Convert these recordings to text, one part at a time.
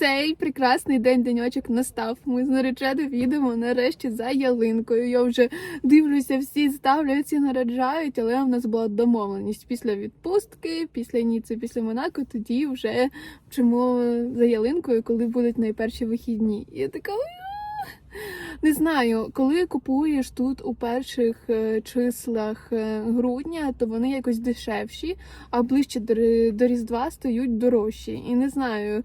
Цей прекрасний день деньочок настав. Ми з нареченим їдемо нарешті за ялинкою. Я вже дивлюся, всі ставляться, наряджають, але в нас була домовленість після відпустки, після Ніци, після Монако, тоді вже вчимо за ялинкою, коли будуть найперші вихідні. І я така. Не знаю, коли купуєш тут у перших е, числах е, грудня, то вони якось дешевші, а ближче до Різдва стають дорожчі. І не знаю,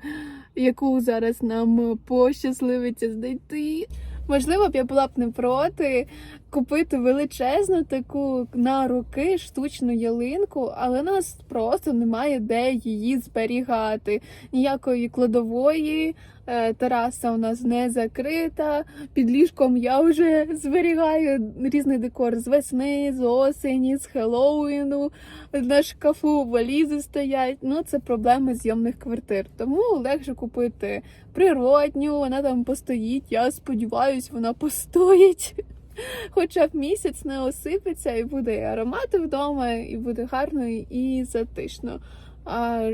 яку зараз нам пощасливиться знайти. Можливо б я була б не проти купити величезну таку на руки штучну ялинку, але нас просто немає де її зберігати. Ніякої кладової, тераса у нас не закрита. Під ліжком я вже зберігаю різний декор з весни, з осені, з Хеллоуіну. На шкафу валізи стоять. Ну це проблеми зйомних квартир. Тому легше купити природню, вона там постоїть. Я сподіваюсь, вона постоїть. Хоча б місяць не осипеться, і буде аромати вдома, і буде гарно і затишно. А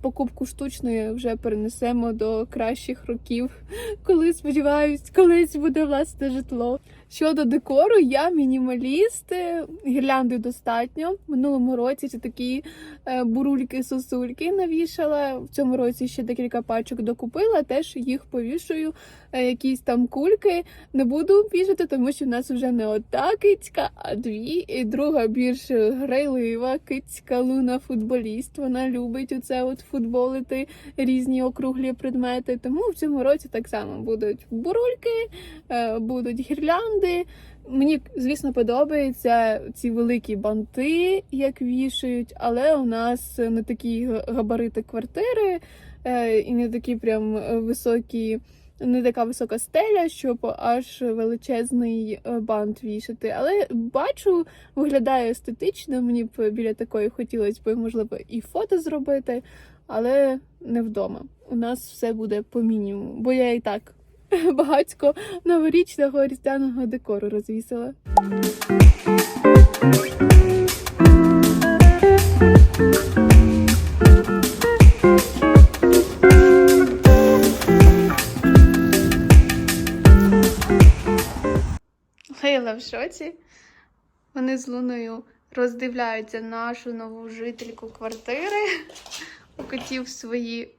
покупку штучної вже перенесемо до кращих років, коли сподіваюсь, колись буде власне житло. Щодо декору, я мінімаліст, е, гірлянди достатньо. В минулому році це такі е, бурульки-сосульки навішала. В цьому році ще декілька пачок докупила, теж їх повішую. Е, Якісь там кульки не буду вішати, тому що в нас вже не одна кицька, а дві. І друга більш грайлива кицька Луна футболіст. Вона любить оце от футболити різні округлі предмети. Тому в цьому році так само будуть бурульки, е, будуть гірлянди. Мені, звісно, подобаються ці великі банти, як вішають, але у нас не такі га- габарити квартири е, і не такі прям високі, не така висока стеля, щоб аж величезний е, бант вішати. Але бачу, виглядає естетично. Мені б біля такої хотілося б, можливо, і фото зробити, але не вдома. У нас все буде по мінімуму, бо я і так багатько новорічного різдвяного декору розвісила. Шоці. Вони з Луною роздивляються нашу нову жительку квартири. У котів свої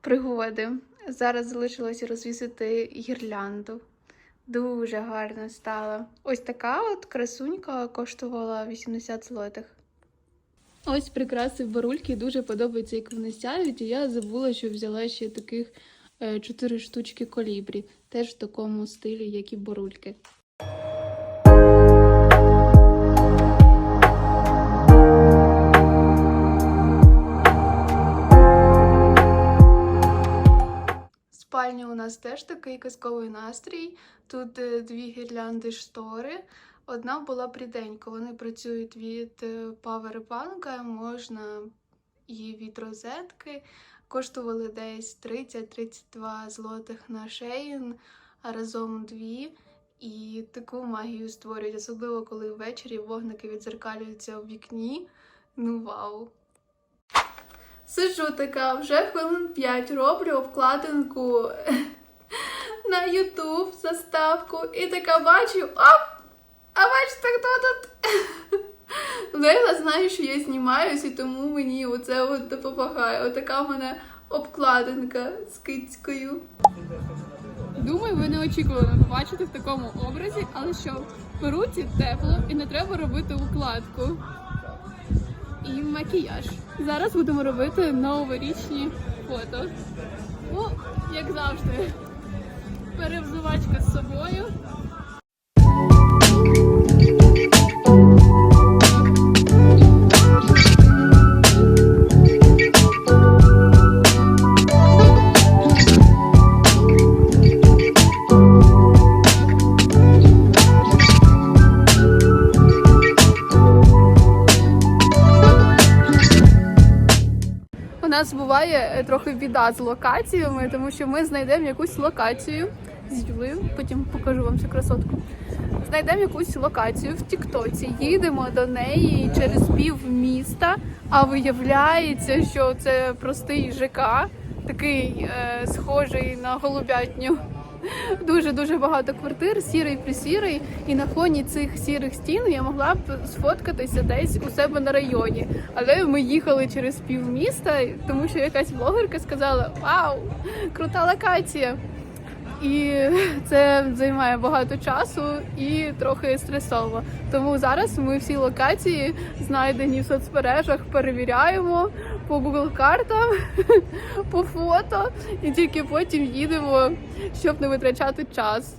пригоди. Зараз залишилося розвісити гірлянду. Дуже гарно стала. Ось така от красунька коштувала 80 злотих. Ось прикраси барульки дуже подобається, як вони сяють. І я забула, що взяла ще таких е, чотири штучки колібрі, теж в такому стилі, як і борульки. Теж такий казковий настрій. Тут е, дві гірлянди штори. Одна була приденько. Вони працюють від е, павербанка, можна і від розетки. Коштували десь 30-32 злотих на шеїн, а разом дві. І таку магію створюють, особливо коли ввечері вогники відзеркалюються у вікні. Ну вау! Сиджу така, вже хвилин 5 роблю обкладинку на YouTube заставку. І така бачу, оп! А бачите, хто тут? Лейла знає, що я знімаюсь, і тому мені оце от допомагає. Отака в мене обкладинка з кицькою. Думаю, ви не очікували побачити в такому образі, але що в Перуці тепло і не треба робити укладку і макіяж. Зараз будемо робити новорічні фото. Ну, як завжди, перевзувачка з собою. Нас буває е, трохи біда з локаціями, тому що ми знайдемо якусь локацію з Юлею, потім покажу вам цю красотку. Знайдемо якусь локацію в Тіктоці, їдемо до неї через пів міста, а виявляється, що це простий ЖК, такий е, схожий на голубятню. Дуже дуже багато квартир, сірий присірий, і на фоні цих сірих стін я могла б сфоткатися десь у себе на районі. Але ми їхали через півміста, тому що якась блогерка сказала: Вау, крута локація! І це займає багато часу і трохи стресово. Тому зараз ми всі локації, знайдені в соцмережах, перевіряємо по Google картам, по фото, і тільки потім їдемо, щоб не витрачати час.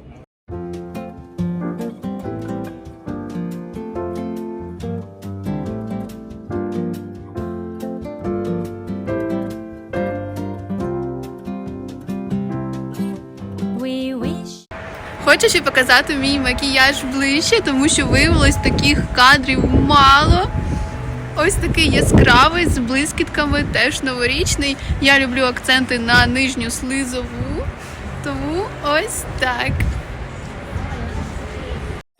Хочу ще показати мій макіяж ближче, тому що виявилось таких кадрів мало. Ось такий яскравий з блискітками, теж новорічний. Я люблю акценти на нижню слизову. Тому ось так.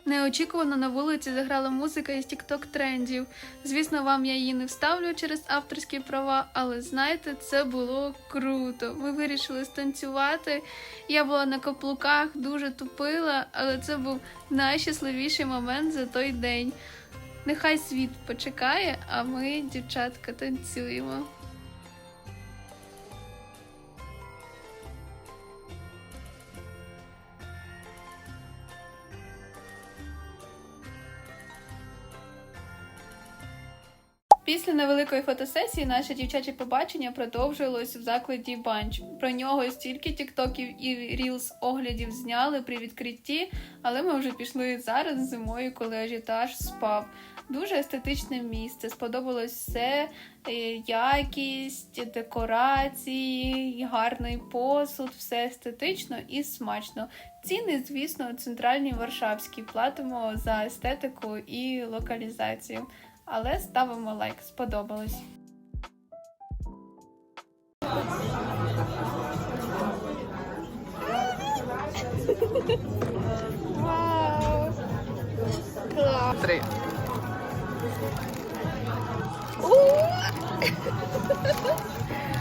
Неочікувано на вулиці заграла музика із TikTok трендів. Звісно, вам я її не вставлю через авторські права, але знаєте, це було круто. Ми вирішили станцювати. Я була на каблуках, дуже тупила, але це був найщасливіший момент за той день. Нехай світ почекає, а ми, дівчатка, танцюємо. Після невеликої фотосесії наше дівчаче побачення продовжилось в закладі Банч. Про нього стільки тіктоків і рілс оглядів зняли при відкритті, але ми вже пішли зараз зимою, коли ажіотаж спав. Дуже естетичне місце. Сподобалось все: е, якість, декорації, гарний посуд, все естетично і смачно. Ціни, звісно, центральні варшавські. Платимо за естетику і локалізацію. Але ставимо лайк, сподобалось. Вау! Клас! Три.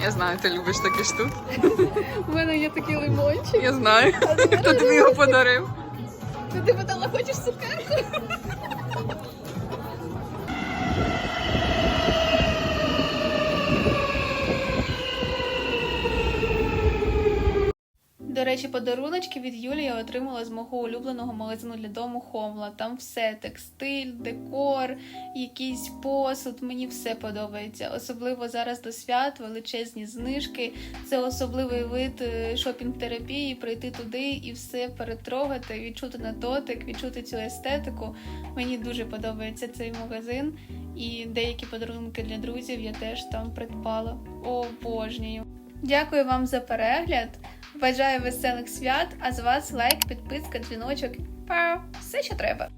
Я знаю, ти любиш такі штуки. У мене є такий лимончик. Я знаю. Хто тобі його подарив? Ти питала, хочеш цукерку? До речі, подаруночки від Юлі я отримала з мого улюбленого магазину для дому Хомла. Там все текстиль, декор, якийсь посуд. Мені все подобається. Особливо зараз до свят, величезні знижки. Це особливий вид е, шопінг-терапії. Прийти туди і все перетрогати, відчути на дотик, відчути цю естетику. Мені дуже подобається цей магазин. І деякі подарунки для друзів я теж там придбала. Обожнюю. Дякую вам за перегляд. Бажаю веселих свят, а з вас лайк, підписка, дзвіночок. Па, все, що треба.